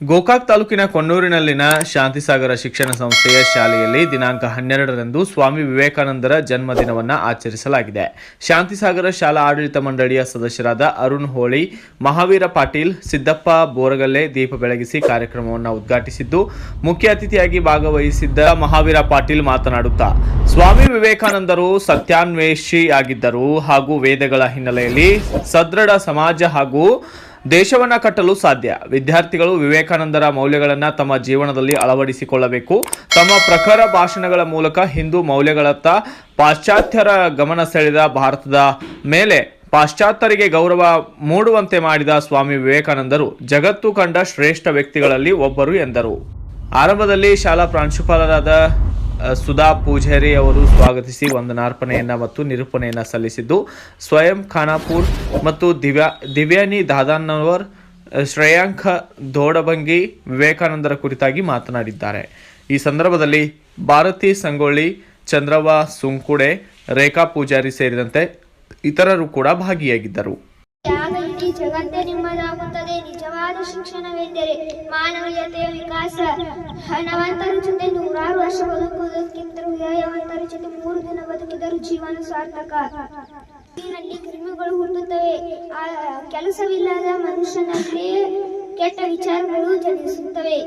ಗೋಕಾಕ್ ತಾಲೂಕಿನ ಕೊಣ್ಣೂರಿನಲ್ಲಿನ ಶಾಂತಿಸಾಗರ ಶಿಕ್ಷಣ ಸಂಸ್ಥೆಯ ಶಾಲೆಯಲ್ಲಿ ದಿನಾಂಕ ಹನ್ನೆರಡರಂದು ಸ್ವಾಮಿ ವಿವೇಕಾನಂದರ ಜನ್ಮದಿನವನ್ನು ಆಚರಿಸಲಾಗಿದೆ. ಶಾಂತಿಸಾಗರ ಶಾಲಾ ಆಡಳಿತ ಮಂಡಳಿಯ ಸದಸ್ಯರಾದ ಅರುಣ್ ಹೋಳಿ, ಮಹಾವೀರ ಪಾಟೀಲ್, ಸಿದ್ದಪ್ಪ ಬೋರಗಲ್ಲೆ ದೀಪ ಬೆಳಗಿಸಿ ಕಾರ್ಯಕ್ರಮವನ್ನು ಉದ್ಘಾಟಿಸಿದ್ದು, ಮುಖ್ಯ ಅತಿಥಿಯಾಗಿ ಭಾಗವಹಿಸಿದ್ದ ಮಹಾವೀರ ಪಾಟೀಲ್ ಮಾತನಾಡುತ್ತಾ, ಸ್ವಾಮಿ ವಿವೇಕಾನಂದರು ಸತ್ಯಾನ್ವೇಷಿಯಾಗಿದ್ದರು ಹಾಗೂ ವೇದಗಳ ಹಿನ್ನೆಲೆಯಲ್ಲಿ ಸದೃಢ ಸಮಾಜ ಹಾಗೂ ದೇಶವನ್ನ ಕಟ್ಟಲು ಸಾಧ್ಯ. ವಿದ್ಯಾರ್ಥಿಗಳು ವಿವೇಕಾನಂದರ ಮೌಲ್ಯಗಳನ್ನು ತಮ್ಮ ಜೀವನದಲ್ಲಿ ಅಳವಡಿಸಿಕೊಳ್ಳಬೇಕು. ತಮ್ಮ ಪ್ರಖರ ಭಾಷಣಗಳ ಮೂಲಕ ಹಿಂದೂ ಮೌಲ್ಯಗಳತ್ತ ಪಾಶ್ಚಾತ್ಯರ ಗಮನ ಸೆಳೆದ ಭಾರತದ ಮೇಲೆ ಪಾಶ್ಚಾತ್ಯರಿಗೆ ಗೌರವ ಮೂಡುವಂತೆ ಮಾಡಿದ ಸ್ವಾಮಿ ವಿವೇಕಾನಂದರು ಜಗತ್ತು ಕಂಡ ಶ್ರೇಷ್ಠ ವ್ಯಕ್ತಿಗಳಲ್ಲಿ ಒಬ್ಬರು ಎಂದರು. ಆರಂಭದಲ್ಲಿ ಶಾಲಾ ಪ್ರಾಂಶುಪಾಲರಾದ ಸುಧಾ ಪೂಜಾರಿ ಅವರು ಸ್ವಾಗತಿಸಿ ವಂದನಾರ್ಪಣೆಯನ್ನ ಮತ್ತು ನಿರೂಪಣೆಯನ್ನ ಸಲ್ಲಿಸಿದ್ದು. ಸ್ವಯಂ ಖಾನಾಪುರ್ ಮತ್ತು ದಿವ್ಯಾ, ದಿವ್ಯಾನಿ ದಾದಾನವರ್ ಶ್ರೇಯಾಂಕ ದೋಡಭಂಗಿ ವಿವೇಕಾನಂದರ ಕುರಿತಾಗಿ ಮಾತನಾಡಿದ್ದಾರೆ. ಈ ಸಂದರ್ಭದಲ್ಲಿ ಭಾರತಿ ಸಂಗೊಳ್ಳಿ ಚಂದ್ರವ್ವ ಸುಂಕುಡೆ, ರೇಖಾ ಪೂಜಾರಿ ಸೇರಿದಂತೆ ಇತರರು ಕೂಡ ಭಾಗಿಯಾಗಿದ್ದರು. ಇಡೀ ಜಗತ್ತೇ ನಿಮ್ಮದಾಗುತ್ತದೆ. ನಿಜವಾದ ಶಿಕ್ಷಣವೆಂದರೆ ಮಾನವೀಯತೆಯ ವಿಕಾಸ. ಹಣವಂತರ ಜೊತೆ ನೂರಾರು ವರ್ಷ ಬದುಕುವುದಕ್ಕಿಂತಲೂ ವ್ಯಯವಂತರ ಜೊತೆ ಮೂರು ದಿನ ಬದುಕಿದರೂ ಜೀವನ ಸಾರ್ಥಕ. ನೀರಿನಲ್ಲಿ ಕ್ರಿಮಿಗಳು ಹುಟ್ಟುತ್ತವೆ. ಕೆಲಸವಿಲ್ಲದ ಮನುಷ್ಯನಲ್ಲಿ ಕೆಟ್ಟ ವಿಚಾರಗಳು ಜನಿಸುತ್ತವೆ.